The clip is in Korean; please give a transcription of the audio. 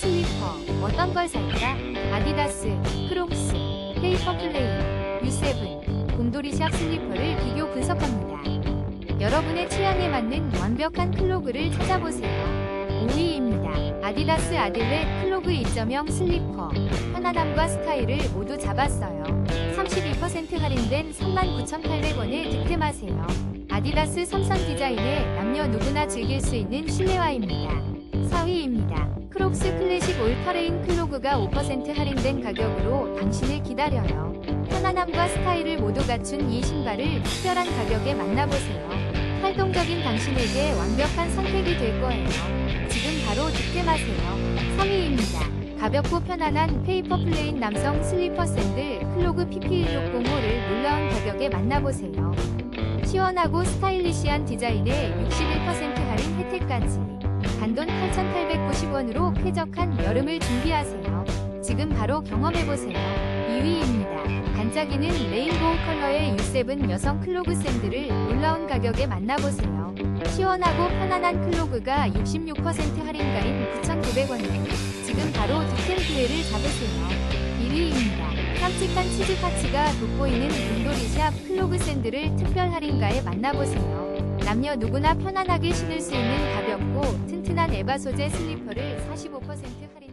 슬리퍼 어떤 걸 살까? 아디다스, 크록스, 페이퍼 플레이, U7, 곰돌이샵 슬리퍼를 비교 분석합니다. 여러분의 취향에 맞는 완벽한 클로그를 찾아보세요. 5위입니다. 아디다스 아딜렛 클로그 2.0 슬리퍼 편안함과 스타일을 모두 잡았어요. 32% 할인된 39,800원에 득템하세요. 아디다스 삼선 디자인의 남녀 누구나 즐길 수 있는 실내화입니다. 4위입니다. 크록스 클래식 올터레인 클로그가 5% 할인된 가격으로 당신을 기다려요. 편안함과 스타일을 모두 갖춘 이 신발을 특별한 가격에 만나보세요. 활동적인 당신에게 완벽한 선택이 될 거예요. 지금 바로 득템하세요. 3위입니다. 가볍고 편안한 페이퍼 플레인 남성 슬리퍼 샌들 클로그 PP1605를 놀라운 가격에 만나보세요. 시원하고 스타일리시한 디자인에 61% 할인 혜택까지 단돈 8,890원으로 쾌적한 여름을 준비하세요. 지금 바로 경험해보세요. 2위입니다. 반짝이는 레인보우 컬러의 U7 여성 클로그 샌들을 놀라운 가격에 만나보세요. 시원하고 편안한 클로그가 66% 할인가인 9,900원에 지금 바로 득템 기회를 잡으세요. 1위입니다. 깜찍한 치즈 파츠가 돋보이는 곰돌이샵 클로그 샌들을 특별 할인가에 만나보세요. 남녀 누구나 편안하게 신을 수 있는 튼튼한 에바 소재 슬리퍼를 45% 할인